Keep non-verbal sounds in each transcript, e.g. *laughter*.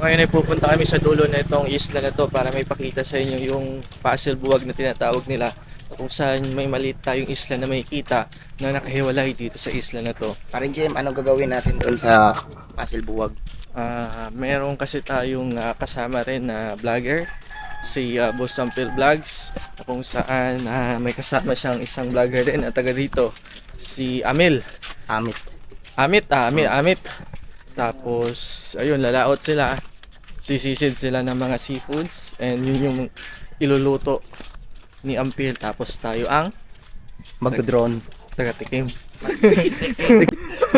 ngayon ay pupunta kami sa dulo na itong isla na to para may pakita sa inyo yung puzzle buwag na tinatawag nila kung saan may maliit tayong isla na may kita na nakahiwalay dito sa isla na to. Parin Jem, anong gagawin natin doon sa Pasil Buwag? Ah, meron kasi tayong ah, kasama rin na vlogger si uh, Boss Sampil Vlogs kung saan ah, may kasama siyang isang vlogger din na taga dito si Amil. Amit. Amit, ah, Amit, Amit. Tapos, ayun, lalaot sila. Sisisid sila ng mga seafoods and yun yung iluluto ni Ampil. Tapos tayo ang Magdo-drone. taga-tikim.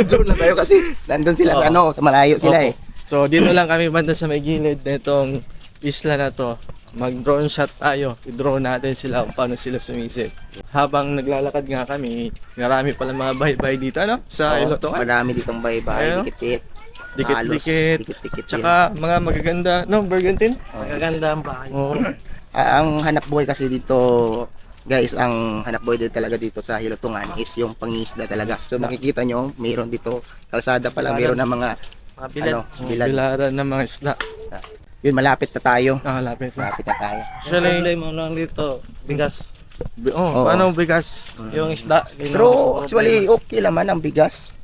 Drone lang tayo kasi nandun sila sa Oo. ano, sa malayo sila Opo. eh. So, dito lang kami banda sa may gilid nitong isla na to. Mag-drone shot tayo. I-drone natin sila kung paano sila sumisid. Habang naglalakad nga kami, marami pala mga bahay-bahay dito, ano? Sa Oo, Ilotongan. Marami ditong bahay-bahay, Ayun. dikit-dikit. Halos Dikit-dikit. Dikit-dikit. Tsaka mga magaganda, no? Bergantin? Magaganda ang bahay. Oo. Ah, ang hanap buhay kasi dito, guys, ang hanap buhay din talaga dito sa Hilutungan is yung pangisda talaga. So makikita nyo, mayroon dito, kalsada pala, mayroon na mga, Mga bilad. ano, bilad. Bilaran ng mga isda. Yun, malapit na tayo. Nakalapit na. Malapit na tayo. Ang Actually, problema lang dito, bigas. bi- oh, Oo. paano bigas? Yung isda. yun Pero ang actually, okay naman ang bigas.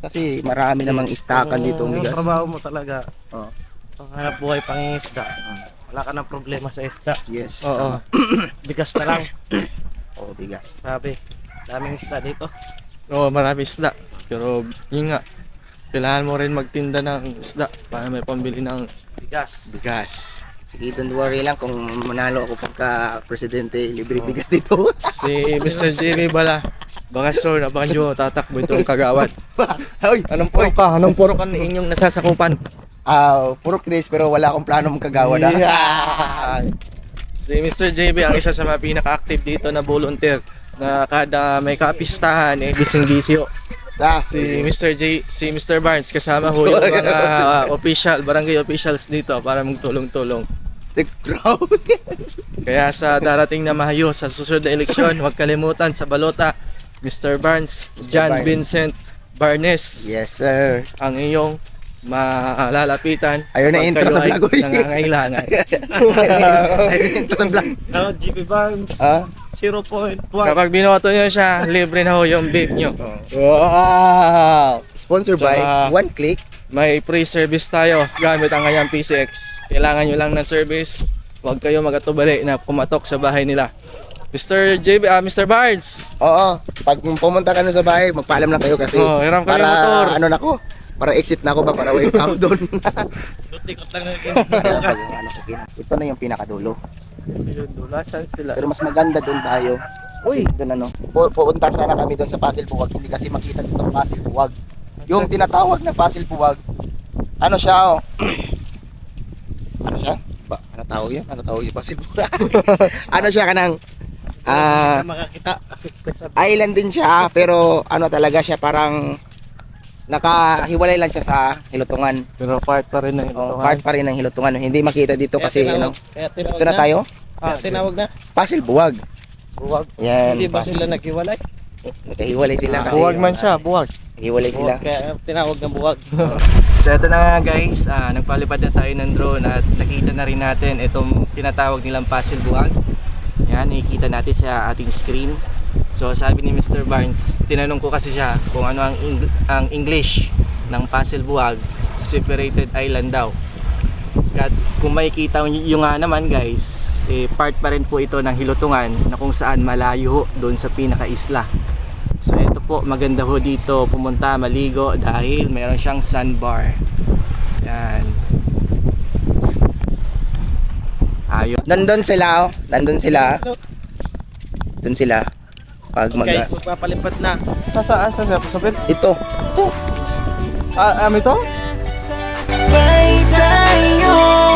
Kasi marami namang istakan dito ang bigas. trabaho mo talaga, Oo. pang hanap buhay pang isda. Wala ka ng problema sa isda. Yes. Oo. tama. *coughs* Bigas na lang. Oo, *coughs* bigas. Sabi, daming isda dito. Oo, marami isda. Pero yun nga, kailangan mo rin magtinda ng isda para may pambili ng Bigas. bigas. Sige, don't worry lang kung manalo ako pagka presidente, libre bigas dito. Si Mr. JB Bala, baka sir, abangan nyo, tatakbo itong kagawad. *laughs* Hoy, Anong puro ka? Anong puro ka na inyong nasasakupan? ah, puro Chris pero wala akong plano magkagawa na. Yan. Si Mr. JB ang isa sa mga pinaka-active dito na volunteer na kada may kapistahan eh gising-gisyo. Ah, Si Mr. J, si Mr. Barnes kasama ho yung mga official, barangay officials dito para magtulong-tulong. the crowd. *laughs* Kaya sa darating na Mayo sa susunod na eleksyon, huwag kalimutan sa balota, Mr. Barnes, John Barnes. Vincent Barnes, yes, sir. ang iyong malalapitan. Ayaw *laughs* na intro sa vlog, oy. Nangangailangan. Ayun, ito sa vlog. Now, GP Barnes, Ah, 0.1. Kapag binoto nyo siya, libre na ho yung vape nyo. Wow! sponsored by One Click. May free service tayo gamit ang kanyang PCX. Kailangan nyo lang ng service. Huwag kayo magatubali na pumatok sa bahay nila. Mr. JB, ah, Mr. Barnes. Oo, pag pumunta ka na sa bahay, magpaalam lang kayo kasi Oo, hiram kayo para ng motor. ano na ko, para exit na ako ba para wait ako doon. Ikot lang *laughs* Ano ko, Ito na yung pinakadulo. Yun, dulasan sila. Pero mas maganda doon tayo. Uy, doon ano. Pu- pupunta sana kami doon sa Pasil Buwag. Hindi kasi makita dito ang Pasil Buwag. Yung tinatawag na Pasil Buwag. Ano siya oh? *clears throat* ano siya? Ba, ano tawag yan? Ano tawag yung Pasil Buwag? *laughs* ano siya kanang ah makakita. Island din siya pero ano talaga siya parang nakahiwalay lang siya sa hilutungan. Pero part pa rin na ito. Oh, part pa rin ng hilutungan. Hindi makita dito kasi ano. Kaya tinawag Ito na tayo. Kaya tinawag na. Pasil Buwag. Buwag. Yan. Hindi ba Pasil- sila naghiwalay? Nakahiwalay sila kasi. Buwag man siya, buwag. Hiwalay sila. Buwag, Kaya tinawag ng buwag. *laughs* So ito na nga guys, ah, nagpalipad na tayo ng drone at nakita na rin natin itong tinatawag nilang puzzle buwag. Yan, nakikita natin sa ating screen. So sabi ni Mr. Barnes, tinanong ko kasi siya kung ano ang, Eng- ang English ng puzzle buwag, separated island daw. At kung makikita nyo nga naman guys, eh, part pa rin po ito ng hilutungan na kung saan malayo doon sa pinaka-isla. So ito po, maganda ho dito pumunta, maligo dahil meron siyang sandbar. Yan. Ayun. Nandun sila, oh. Nandun sila. Doon sila. Pag mag... Guys, magpapalipat na. Sa saan? Sa sa sapit? Ito. Ito. Ah, um, ito? Sabay tayo